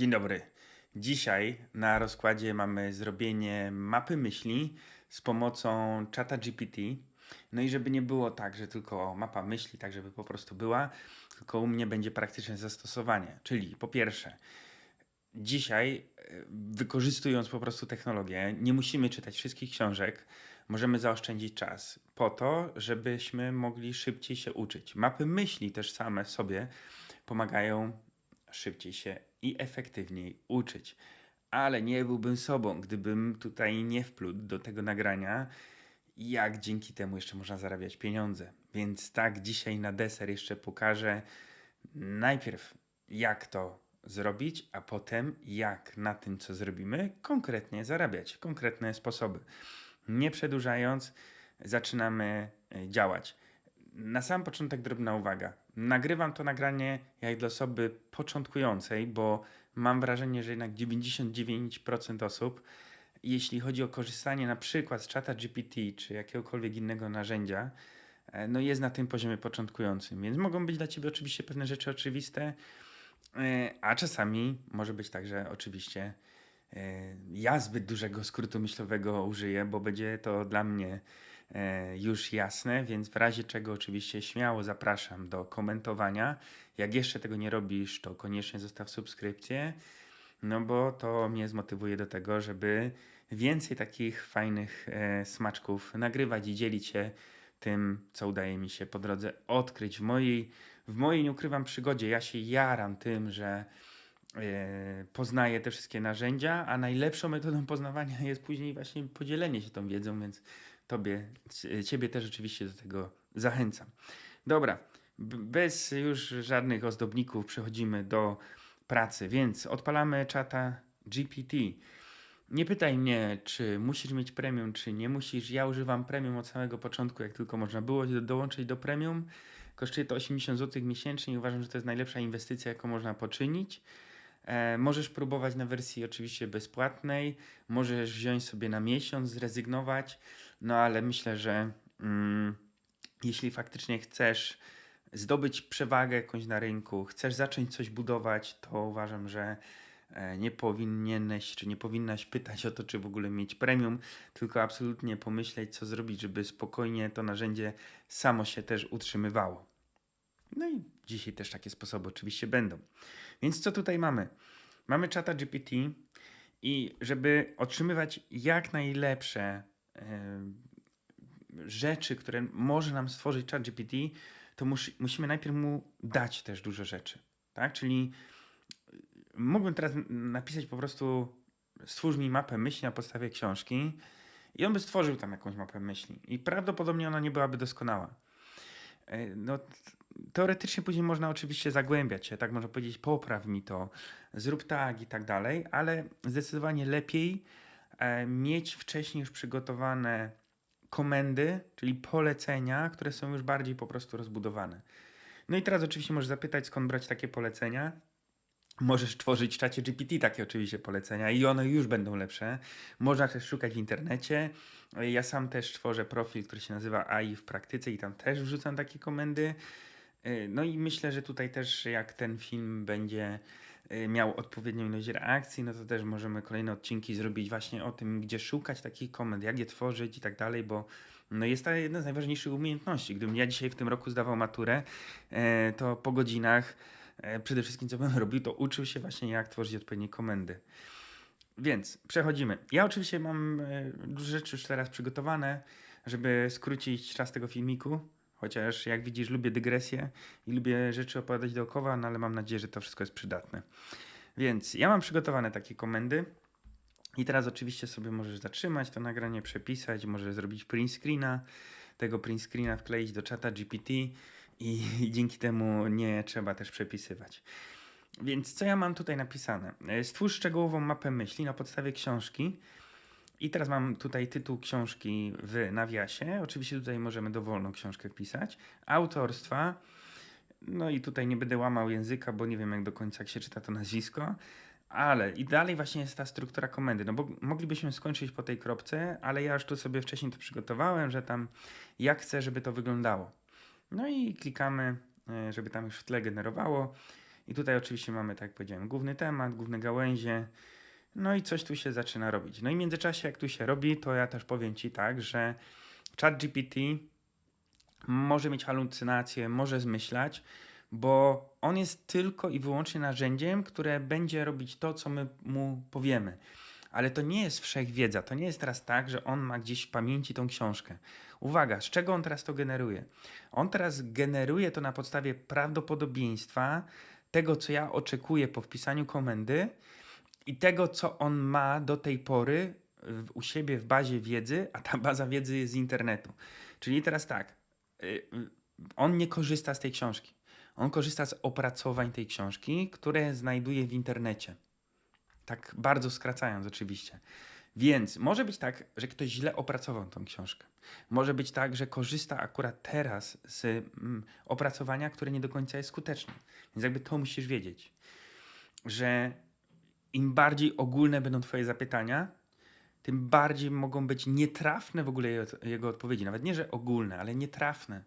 Dzień dobry. Dzisiaj na rozkładzie mamy zrobienie mapy myśli z pomocą czata GPT. No i żeby nie było tak, że tylko mapa myśli, tak żeby po prostu była, tylko u mnie będzie praktyczne zastosowanie. Czyli po pierwsze, dzisiaj e, wykorzystując po prostu technologię, nie musimy czytać wszystkich książek, możemy zaoszczędzić czas po to, żebyśmy mogli szybciej się uczyć. Mapy myśli też same sobie pomagają szybciej się i efektywniej uczyć. Ale nie byłbym sobą, gdybym tutaj nie wplótł do tego nagrania, jak dzięki temu jeszcze można zarabiać pieniądze. Więc tak, dzisiaj na deser jeszcze pokażę najpierw, jak to zrobić, a potem jak na tym, co zrobimy, konkretnie zarabiać, konkretne sposoby. Nie przedłużając, zaczynamy e, działać. Na sam początek drobna uwaga. Nagrywam to nagranie jak dla osoby początkującej, bo mam wrażenie, że jednak 99% osób, jeśli chodzi o korzystanie na przykład z czata GPT czy jakiegokolwiek innego narzędzia, e, no jest na tym poziomie początkującym. Więc mogą być dla Ciebie oczywiście pewne rzeczy oczywiste, e, a czasami może być tak, że oczywiście e, ja zbyt dużego skrótu myślowego użyję, bo będzie to dla mnie już jasne, więc w razie czego oczywiście śmiało zapraszam do komentowania. Jak jeszcze tego nie robisz, to koniecznie zostaw subskrypcję, no bo to mnie zmotywuje do tego, żeby więcej takich fajnych e, smaczków nagrywać i dzielić się tym, co udaje mi się po drodze odkryć w mojej, w mojej nie ukrywam przygodzie. Ja się jaram tym, że e, poznaję te wszystkie narzędzia, a najlepszą metodą poznawania jest później właśnie podzielenie się tą wiedzą, więc Tobie, Ciebie też oczywiście do tego zachęcam. Dobra, bez już żadnych ozdobników przechodzimy do pracy, więc odpalamy czata GPT. Nie pytaj mnie, czy musisz mieć premium, czy nie musisz. Ja używam premium od samego początku, jak tylko można było dołączyć do premium. Kosztuje to 80 zł miesięcznie i uważam, że to jest najlepsza inwestycja, jaką można poczynić. E, możesz próbować na wersji oczywiście bezpłatnej, możesz wziąć sobie na miesiąc, zrezygnować, no ale myślę, że mm, jeśli faktycznie chcesz zdobyć przewagę jakąś na rynku, chcesz zacząć coś budować, to uważam, że e, nie powinieneś, czy nie powinnaś pytać o to, czy w ogóle mieć premium, tylko absolutnie pomyśleć, co zrobić, żeby spokojnie to narzędzie samo się też utrzymywało. No i dzisiaj też takie sposoby oczywiście będą. Więc co tutaj mamy? Mamy czata GPT i żeby otrzymywać jak najlepsze rzeczy, które może nam stworzyć czat GPT, to mus, musimy najpierw mu dać też dużo rzeczy. Tak? Czyli mógłbym teraz napisać po prostu stwórz mi mapę myśli na podstawie książki i on by stworzył tam jakąś mapę myśli. I prawdopodobnie ona nie byłaby doskonała. E, no, teoretycznie później można oczywiście zagłębiać się, tak można powiedzieć, popraw mi to, zrób tak i tak dalej, ale zdecydowanie lepiej e, mieć wcześniej już przygotowane komendy, czyli polecenia, które są już bardziej po prostu rozbudowane. No i teraz oczywiście możesz zapytać, skąd brać takie polecenia. Możesz tworzyć w czacie GPT takie oczywiście polecenia i one już będą lepsze. Można też szukać w internecie. Ja sam też tworzę profil, który się nazywa AI w praktyce i tam też wrzucam takie komendy. E, no i myślę, że tutaj też jak ten film będzie e, miał odpowiednią ilość reakcji, no to też możemy kolejne odcinki zrobić właśnie o tym, gdzie szukać takich komend, jak je tworzyć i tak dalej, bo no jest to jedna z najważniejszych umiejętności. Gdybym ja dzisiaj w tym roku zdawał maturę, e, to po godzinach przede wszystkim co bym robił, to uczył się właśnie jak tworzyć odpowiednie komendy. Więc przechodzimy. Ja oczywiście mam dużo rzeczy już teraz przygotowane, żeby skrócić czas tego filmiku. Chociaż jak widzisz, lubię dygresję i lubię rzeczy opowiadać dookoła, no ale mam nadzieję, że to wszystko jest przydatne. Więc ja mam przygotowane takie komendy. I teraz oczywiście sobie możesz zatrzymać to nagranie, przepisać, możesz zrobić print screena, tego print screena wkleić do czata GPT i, i dzięki temu nie trzeba też przepisywać. Więc co ja mam tutaj napisane? Stwórz szczegółową mapę myśli na podstawie książki, i teraz mam tutaj tytuł książki w nawiasie. Oczywiście tutaj możemy dowolną książkę wpisać. Autorstwa. No i tutaj nie będę łamał języka, bo nie wiem jak do końca jak się czyta to nazwisko. Ale i dalej właśnie jest ta struktura komendy, no bo moglibyśmy skończyć po tej kropce, ale ja już tu sobie wcześniej to przygotowałem, że tam jak chcę, żeby to wyglądało. No i klikamy, e, żeby tam już w tle generowało I tutaj oczywiście mamy, tak jak powiedziałem, główny temat, główne gałęzie. No i coś tu się zaczyna robić. No i w międzyczasie, jak tu się robi, to ja też powiem Ci tak, że ChatGPT może mieć halucynacje, może zmyślać, bo on jest tylko i wyłącznie narzędziem, które będzie robić to, co my mu powiemy. Ale to nie jest wszechwiedza. To nie jest teraz tak, że on ma gdzieś w pamięci tą książkę. Uwaga, z czego on teraz to generuje? On teraz generuje to na podstawie prawdopodobieństwa tego, co ja oczekuję po wpisaniu komendy i tego, co on ma do tej pory u siebie w bazie wiedzy, a ta baza wiedzy jest z internetu. Czyli teraz tak, y, y, on nie korzysta z tej książki. On korzysta z opracowań tej książki, które znajduje w internecie. Tak bardzo skracając, oczywiście. Więc może być tak, że ktoś źle opracował tą książkę. Może być tak, że korzysta akurat teraz z mm, opracowania, które nie do końca jest skuteczne. Więc jakby to musisz wiedzieć, że im bardziej ogólne będą Twoje zapytania, tym bardziej mogą być nietrafne w ogóle jego, odpowiedzi. Nawet nie, że ogólne, ale nietrafne.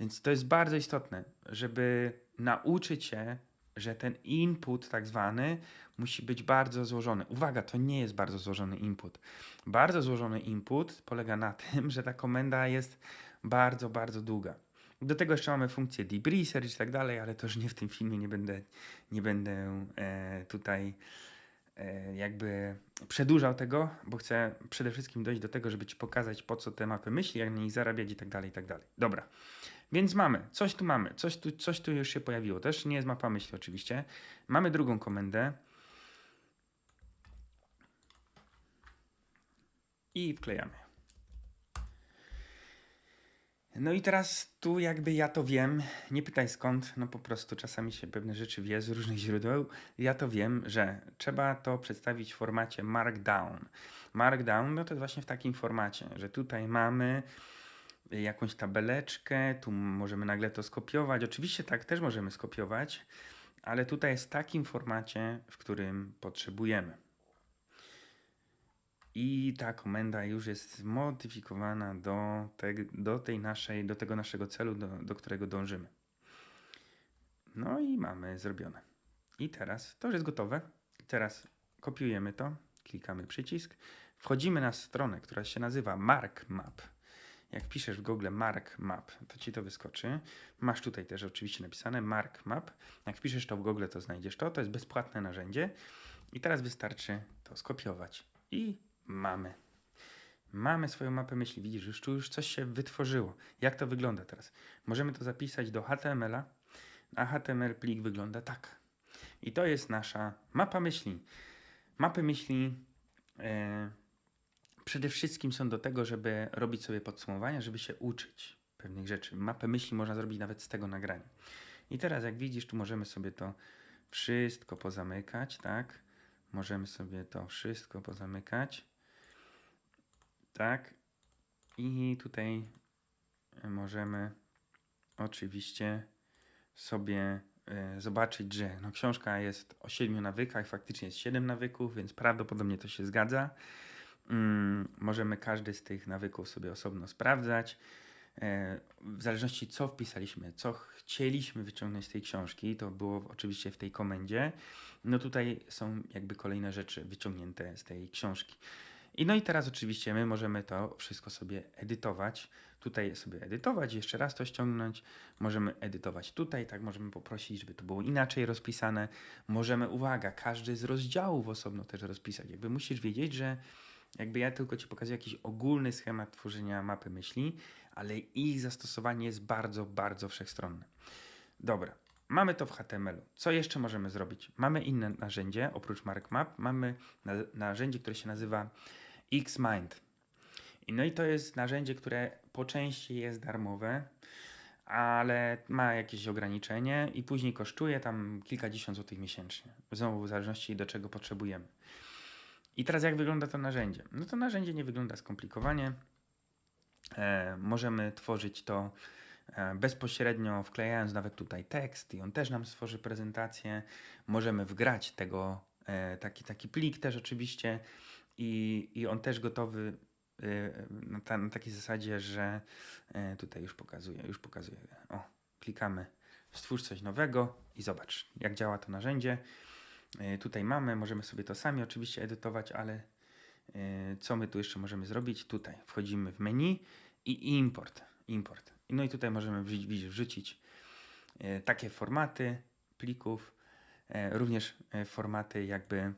Więc to jest bardzo istotne, żeby nauczyć się, że ten input tak zwany musi być bardzo złożony. Uwaga, to nie jest bardzo złożony input. Bardzo złożony input polega na tym, że ta komenda jest bardzo, bardzo długa. Do tego jeszcze mamy funkcję deep research i tak dalej, ale to już nie w tym filmie, nie będę, nie będę e, tutaj jakby przedłużał tego, bo chcę przede wszystkim dojść do tego, żeby Ci pokazać, po co te mapy myśli, jak na nich zarabiać i tak dalej, i tak dalej. Dobra, więc mamy, coś tu mamy, coś tu, coś tu już się pojawiło. Też nie jest mapa myśli oczywiście. Mamy drugą komendę. I wklejamy. No i teraz tu jakby ja to wiem, nie pytaj skąd, no po prostu czasami się pewne rzeczy wie z różnych źródeł. Ja to wiem, że trzeba to przedstawić w formacie Markdown. Markdown no to jest właśnie w takim formacie, że tutaj mamy jakąś tabeleczkę, tu możemy nagle to skopiować. Oczywiście tak też możemy skopiować, ale tutaj jest w takim formacie, w którym potrzebujemy. I ta komenda już jest modyfikowana do, te, do, tej naszej, do tego naszego celu, do, do którego dążymy. No i mamy zrobione. I teraz to już jest gotowe. Teraz kopiujemy to, klikamy przycisk, wchodzimy na stronę, która się nazywa Mark Map. Jak wpiszesz w Google Mark Map, to ci to wyskoczy. Masz tutaj też oczywiście napisane Mark Map. Jak wpiszesz to w Google, to znajdziesz to. To jest bezpłatne narzędzie. I teraz wystarczy to skopiować. I mamy. Mamy swoją mapę myśli. Widzisz, już tu już coś się wytworzyło. Jak to wygląda teraz? Możemy to zapisać do HTML-a, a HTML plik wygląda tak. I to jest nasza mapa myśli. Mapy myśli e, przede wszystkim są do tego, żeby robić sobie podsumowania, żeby się uczyć pewnych rzeczy. Mapę myśli można zrobić nawet z tego nagrania. I teraz, jak widzisz, tu możemy sobie to wszystko pozamykać, tak? Możemy sobie to wszystko pozamykać. Tak. I tutaj możemy oczywiście sobie e, zobaczyć, że no, książka jest o siedmiu nawykach, faktycznie jest siedem nawyków, więc prawdopodobnie to się zgadza. Mm, możemy każdy z tych nawyków sobie osobno sprawdzać. E, w zależności co wpisaliśmy, co chcieliśmy wyciągnąć z tej książki, to było oczywiście w tej komendzie. No tutaj są jakby kolejne rzeczy wyciągnięte z tej książki. I no i teraz oczywiście my możemy to wszystko sobie edytować. Tutaj sobie edytować, jeszcze raz to ściągnąć. Możemy edytować tutaj, tak możemy poprosić, żeby to było inaczej rozpisane. Możemy, uwaga, każdy z rozdziałów osobno też rozpisać. Jakby musisz wiedzieć, że jakby ja tylko Ci pokazuję jakiś ogólny schemat tworzenia mapy myśli, ale ich zastosowanie jest bardzo, bardzo wszechstronne. Dobra, mamy to w HTML-u. Co jeszcze możemy zrobić? Mamy inne narzędzie, oprócz MarkMap, mamy na narzędzie, które się nazywa Xmind. No i to jest narzędzie, które po części jest darmowe, ale ma jakieś ograniczenie i później kosztuje tam kilkadziesiąt złotych miesięcznie. Znowu w zależności do czego potrzebujemy. I teraz jak wygląda to narzędzie? No to narzędzie nie wygląda skomplikowanie. E, możemy tworzyć to bezpośrednio, wklejając nawet tutaj tekst i on też nam stworzy prezentację. Możemy wgrać tego, e, taki, taki plik też oczywiście i, i on też gotowy e, na, ta, na takiej zasadzie, że e, tutaj już pokazuję, już pokazuję. O, klikamy stwórz coś nowego i zobacz, jak działa to narzędzie. E, Tutaj mamy, możemy sobie to sami oczywiście edytować, ale e, co my tu jeszcze możemy zrobić? Tutaj wchodzimy w menu i import. import. No i tutaj możemy wrzucić, e, takie formaty plików, e, również e, formaty jakby,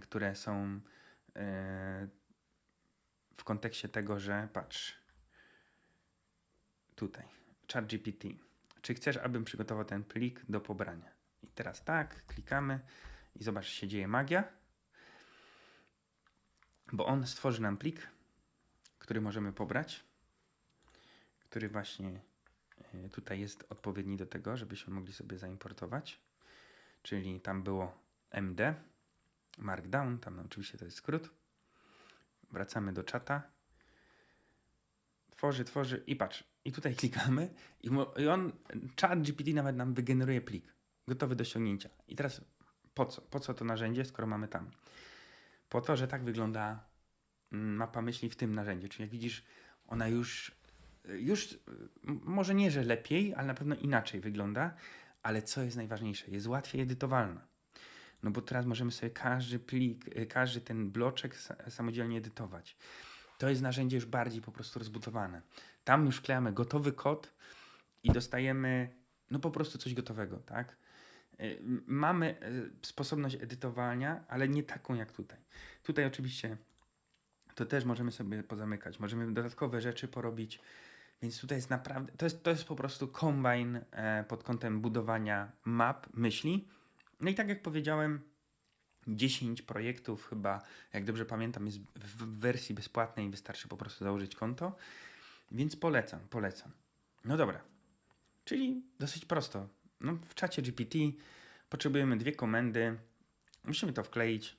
które są w kontekście tego, że patrz, tutaj, ChatGPT. Czy chcesz, abym przygotował ten plik do pobrania? I teraz tak, klikamy i zobacz, się dzieje magia, bo on stworzy nam plik, który możemy pobrać, który właśnie e, tutaj jest odpowiedni do tego, żebyśmy mogli sobie zaimportować. Czyli tam było MD, Markdown, tam oczywiście to jest skrót. Wracamy do czata. Tworzy, tworzy i patrz. I tutaj klikamy i, on, chat GPT nawet nam wygeneruje plik gotowy do ściągnięcia. I teraz po co? Po co to narzędzie, skoro mamy tam? Po to, że tak wygląda mm, mapa myśli w tym narzędziu. Czyli jak widzisz, ona już, już może nie, że lepiej, ale na pewno inaczej wygląda. Ale co jest najważniejsze? Jest łatwiej edytowalna. No bo teraz możemy sobie każdy plik, y, każdy ten bloczek sa- samodzielnie edytować. To jest narzędzie już bardziej po prostu rozbudowane. Tam już wklejamy gotowy kod i dostajemy no po prostu coś gotowego, tak? Y, Mamy y, sposobność edytowania, ale nie taką jak tutaj. Tutaj oczywiście to też możemy sobie pozamykać, możemy dodatkowe rzeczy porobić, więc tutaj jest naprawdę, to jest, to jest po prostu kombine e, pod kątem budowania map, myśli. No i tak jak powiedziałem, 10 projektów chyba, jak dobrze pamiętam, jest w w wersji bezpłatnej, wystarczy po prostu założyć konto, więc polecam, polecam. No dobra, czyli dosyć prosto. No, w czacie GPT potrzebujemy dwie komendy, musimy to wkleić,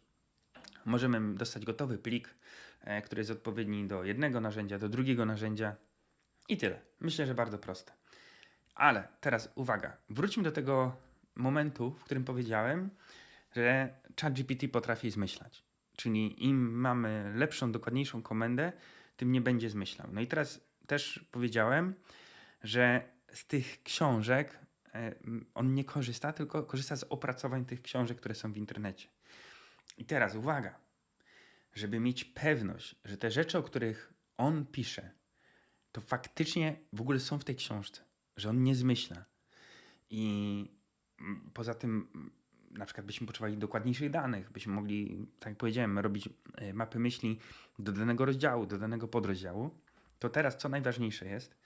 możemy dostać gotowy plik, e, który jest odpowiedni do jednego narzędzia, do drugiego narzędzia i tyle. Myślę, że bardzo proste. Ale teraz uwaga, wróćmy do tego momentu, w którym powiedziałem, że ChatGPT potrafi zmyślać. Czyli im mamy lepszą, dokładniejszą komendę, tym nie będzie zmyślał. No i teraz też powiedziałem, że z tych książek e, on nie korzysta, tylko korzysta z opracowań tych książek, które są w internecie. I teraz uwaga, żeby mieć pewność, że te rzeczy, o których on pisze, to faktycznie w ogóle są w tej książce, że on nie zmyśla. I mm, poza tym, mm, na przykład byśmy potrzebowali dokładniejszych danych, byśmy mogli, tak jak powiedziałem, robić e, mapy myśli do danego rozdziału, do danego podrozdziału, to teraz co najważniejsze jest,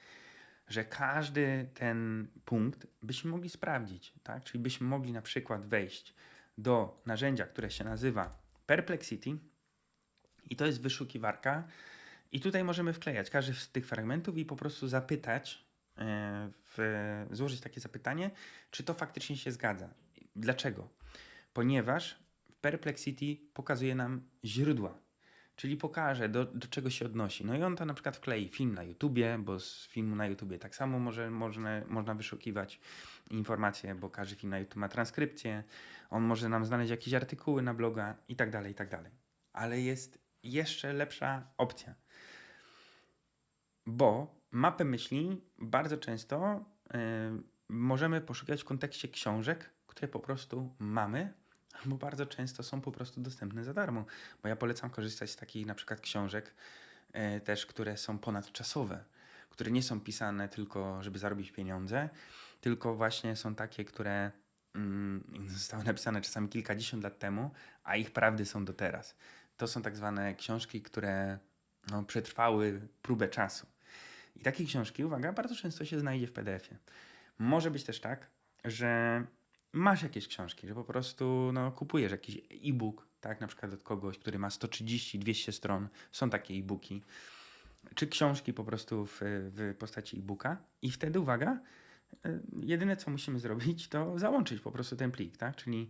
że każdy ten punkt byśmy mogli sprawdzić, tak? Czyli byśmy mogli na przykład wejść do narzędzia, które się nazywa Perplexity i to jest wyszukiwarka i tutaj możemy wklejać każdy z tych fragmentów i po prostu zapytać, e, w, złożyć takie zapytanie, czy to faktycznie się zgadza. Dlaczego? Ponieważ Perplexity pokazuje nam źródła, czyli pokaże, do, do czego się odnosi. No i on to na przykład wklei film na YouTubie, bo z filmu na YouTubie tak samo może, można, można wyszukiwać informacje, bo każdy film na YouTube ma transkrypcję. On może nam znaleźć jakieś artykuły na bloga i tak dalej, i tak dalej. Ale jest jeszcze lepsza opcja bo mapę myśli bardzo często y, możemy poszukać w kontekście książek, które po prostu mamy, albo bardzo często są po prostu dostępne za darmo. Bo ja polecam korzystać z takich na przykład książek y, też, które są ponadczasowe, które nie są pisane tylko, żeby zarobić pieniądze, tylko właśnie są takie, które mm, zostały napisane czasami kilkadziesiąt lat temu, a ich prawdy są do teraz. To są tak zwane książki, które no, przetrwały próbę czasu. I takie książki, uwaga, bardzo często się znajdzie w PDF-ie. Może być też tak, że masz jakieś książki, że po prostu no, kupujesz jakiś e-book, tak, na przykład od kogoś, który ma 130-200 stron, są takie e-booki, czy książki po prostu w, w postaci e-booka i wtedy, uwaga, y, jedyne co musimy zrobić, to załączyć po prostu ten plik, tak, czyli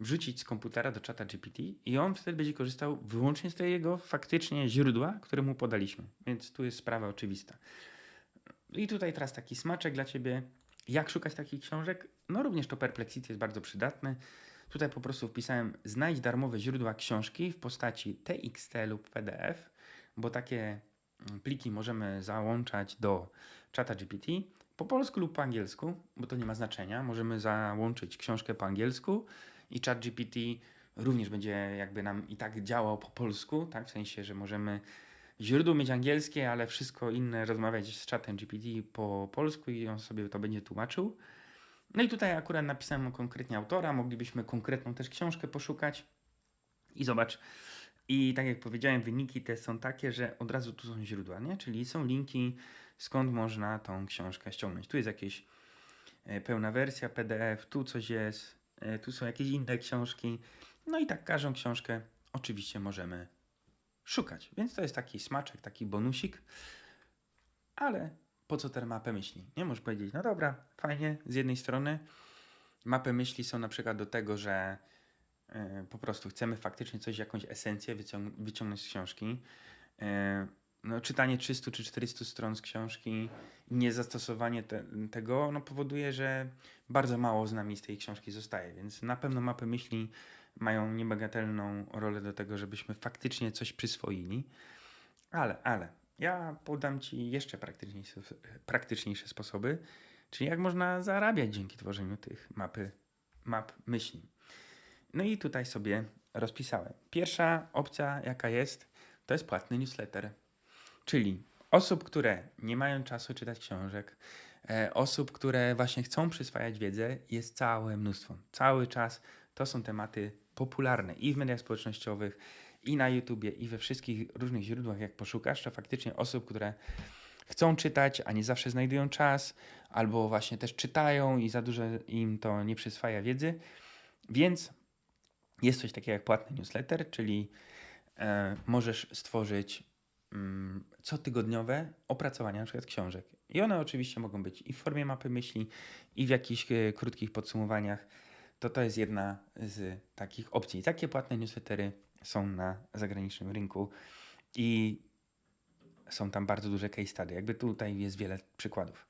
wrzucić z komputera do czata GPT i on wtedy będzie korzystał wyłącznie z tego faktycznie źródła, które mu podaliśmy. Więc tu jest sprawa oczywista. I tutaj teraz taki smaczek dla Ciebie. Jak szukać takich książek? No również to Perplexity jest bardzo przydatny. Tutaj po prostu wpisałem znajdź darmowe źródła książki w postaci TXT lub PDF, bo takie mm, pliki możemy załączać do czata GPT. po polsku lub po angielsku, bo to nie ma znaczenia. Możemy załączyć książkę po angielsku i ChatGPT również będzie jakby nam i tak działał po polsku, tak? W sensie, że możemy źródło mieć angielskie, ale wszystko inne rozmawiać z czatem GPT po polsku i on sobie to będzie tłumaczył. No i tutaj akurat napisałem konkretnie autora, moglibyśmy konkretną też książkę poszukać i zobacz. I tak jak powiedziałem, wyniki te są takie, że od razu tu są źródła, nie? Czyli są linki, skąd można tą książkę ściągnąć. Tu jest jakieś e, pełna wersja PDF, tu coś jest, tu są jakieś inne książki. No i tak każdą książkę oczywiście możemy szukać. Więc to jest taki smaczek, taki bonusik. Ale po co tę mapę myśli? Nie możesz powiedzieć, no dobra, fajnie, z jednej strony mapy myśli są na przykład do tego, że e, po prostu chcemy faktycznie coś, jakąś esencję wyciąg- wyciągnąć z książki. No, czytanie 300 czy 400 stron z książki, niezastosowanie te, tego no, powoduje, że bardzo mało z nami z tej książki zostaje, więc na pewno mapy myśli mają niebagatelną rolę do tego, żebyśmy faktycznie coś przyswoili. Ale, ale, ja podam Ci jeszcze praktyczniejsze, praktyczniejsze sposoby, czyli jak można zarabiać dzięki tworzeniu tych mapy, map myśli. No i tutaj sobie rozpisałem. Pierwsza opcja, jaka jest, to jest płatny newsletter. Czyli osób, które nie mają czasu czytać książek, e, osób, które właśnie chcą przyswajać wiedzę, jest całe mnóstwo. Cały czas to są tematy popularne i w mediach społecznościowych, i na YouTubie, i we wszystkich różnych źródłach, jak poszukasz, to faktycznie osób, które chcą czytać, a nie zawsze znajdują czas, albo właśnie też czytają i za dużo im to nie przyswaja wiedzy. Więc jest coś takiego jak płatny newsletter, czyli e, możesz stworzyć cotygodniowe opracowania przykład książek. I one oczywiście mogą być i w formie mapy myśli, i w jakichś e, krótkich podsumowaniach. To to jest jedna z takich opcji. Takie płatne newslettery są na zagranicznym rynku i są tam bardzo duże case study. Jakby tutaj jest wiele przykładów.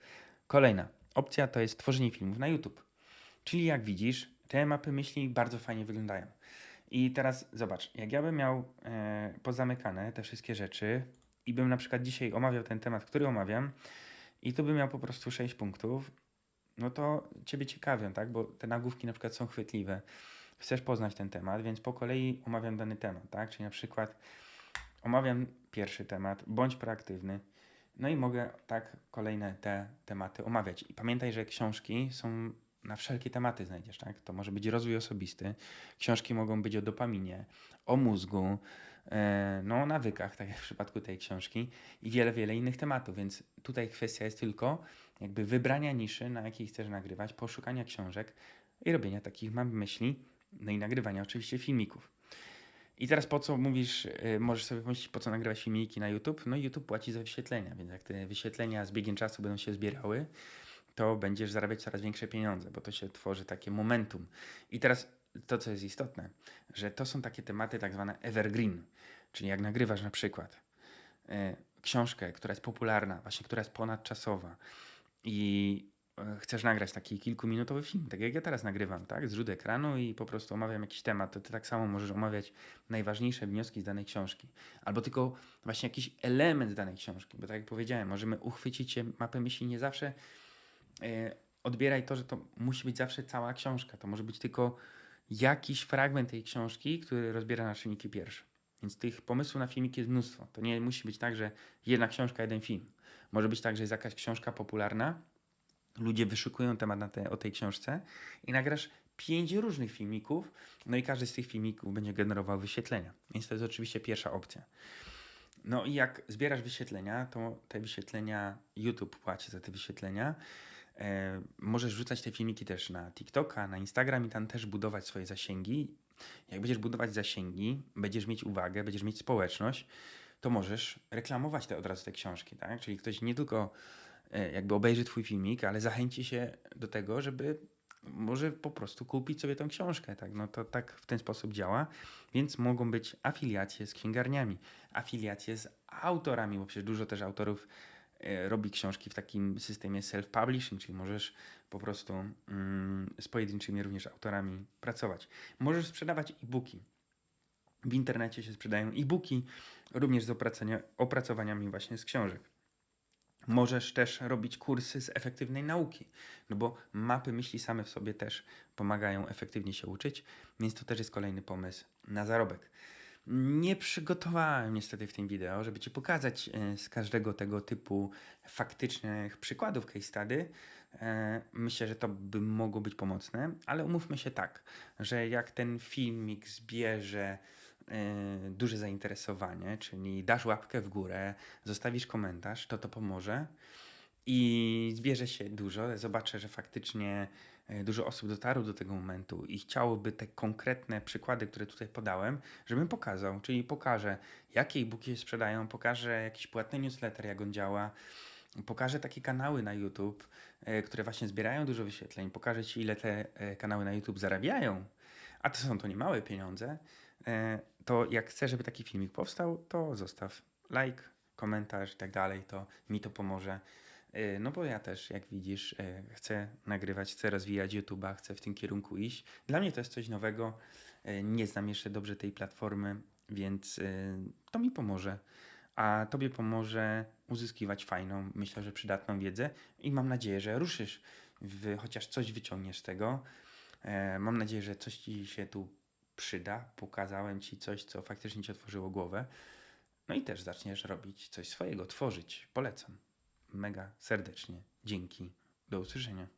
Kolejna opcja to jest tworzenie filmów na YouTube. Czyli jak widzisz, te mapy myśli bardzo fajnie wyglądają. I teraz zobacz, jak ja bym miał e, pozamykane te wszystkie rzeczy i bym na przykład dzisiaj omawiał ten temat, który omawiam, i tu bym miał po prostu 6 punktów, no to Ciebie ciekawią, tak? Bo te nagłówki na przykład są chwytliwe. Chcesz poznać ten temat, więc po kolei omawiam dany temat, tak? Czyli na przykład omawiam pierwszy temat, bądź proaktywny, no i mogę tak kolejne te tematy omawiać. I pamiętaj, że książki są na wszelkie tematy znajdziesz, tak? To może być rozwój osobisty. Książki mogą być o dopaminie, o mózgu, e, no o nawykach, tak jak w przypadku tej książki i wiele, wiele innych tematów, więc tutaj kwestia jest tylko jakby wybrania niszy, na jakiej chcesz nagrywać, poszukania książek i robienia takich mam myśli, no i nagrywania oczywiście filmików. I teraz po co mówisz, y, możesz sobie pomyśleć, po co nagrywać filmiki na YouTube? No YouTube płaci za wyświetlenia, więc jak te wyświetlenia z biegiem czasu będą się zbierały, to będziesz zarabiać coraz większe pieniądze, bo to się tworzy takie momentum. I teraz to, co jest istotne, że to są takie tematy tak zwane evergreen, czyli jak nagrywasz na przykład y, książkę, która jest popularna, właśnie która jest ponadczasowa i e, chcesz nagrać taki kilkuminutowy film, tak jak ja teraz nagrywam, tak, zrzut ekranu i po prostu omawiam jakiś temat, to ty tak samo możesz omawiać najważniejsze wnioski z danej książki. Albo tylko właśnie jakiś element z danej książki, bo tak jak powiedziałem, możemy uchwycić się mapę myśli nie zawsze odbieraj to, że to musi być zawsze cała książka, to może być tylko jakiś fragment tej książki, który rozbiera na czynniki pierwsze. Więc tych pomysłów na filmiki jest mnóstwo. To nie musi być tak, że jedna książka, jeden film. Może być tak, że jest jakaś książka popularna, ludzie wyszukują temat na te, o tej książce i nagrasz pięć różnych filmików, no i każdy z tych filmików będzie generował wyświetlenia. Więc to jest oczywiście pierwsza opcja. No i jak zbierasz wyświetlenia, to te wyświetlenia, YouTube płaci za te wyświetlenia. E, możesz wrzucać te filmiki też na TikToka, na Instagram i tam też budować swoje zasięgi. Jak będziesz budować zasięgi, będziesz mieć uwagę, będziesz mieć społeczność, to możesz reklamować te od razu te książki, tak? Czyli ktoś nie tylko e, jakby obejrzy twój filmik, ale zachęci się do tego, żeby może po prostu kupić sobie tą książkę, tak? No to tak w ten sposób działa, więc mogą być afiliacje z księgarniami, afiliacje z autorami, bo przecież dużo też autorów robi książki w takim systemie self-publishing, czyli możesz po prostu mm, z pojedynczymi również autorami pracować. Możesz sprzedawać e-booki. W internecie się sprzedają e-booki, również z opracowania, opracowaniami właśnie z książek. Możesz też robić kursy z efektywnej nauki, no bo mapy myśli same w sobie też pomagają efektywnie się uczyć, więc to też jest kolejny pomysł na zarobek. Nie przygotowałem niestety w tym wideo, żeby Ci pokazać e, z każdego tego typu faktycznych przykładów case study. E, Myślę, że to by mogło być pomocne, ale umówmy się tak, że jak ten filmik zbierze e, duże zainteresowanie, czyli dasz łapkę w górę, zostawisz komentarz, to to pomoże i zbierze się dużo. Zobaczę, że faktycznie dużo osób dotarło do tego momentu i chciałoby te konkretne przykłady, które tutaj podałem, żebym pokazał. Czyli pokażę, jakie e-booki się sprzedają, pokażę jakiś płatny newsletter, jak on działa, pokażę takie kanały na YouTube, e, które właśnie zbierają dużo wyświetleń, pokażę Ci, ile te e, kanały na YouTube zarabiają, a to są to niemałe pieniądze, e, to jak chcesz, żeby taki filmik powstał, to zostaw like, komentarz i tak dalej, to mi to pomoże. E, No bo ja też, jak widzisz, e, chcę nagrywać, chcę rozwijać YouTube'a, chcę w tym kierunku iść. Dla mnie to jest coś nowego, e, nie znam jeszcze dobrze tej platformy, więc to mi pomoże. A tobie pomoże uzyskiwać fajną, myślę, że przydatną wiedzę i mam nadzieję, że ruszysz, w, chociaż coś wyciągniesz z tego. Mam nadzieję, że coś ci się tu przyda. Pokazałem ci coś, co faktycznie ci otworzyło głowę. No i też zaczniesz robić coś swojego, tworzyć. Polecam. Mega serdecznie. Dzięki. Do usłyszenia.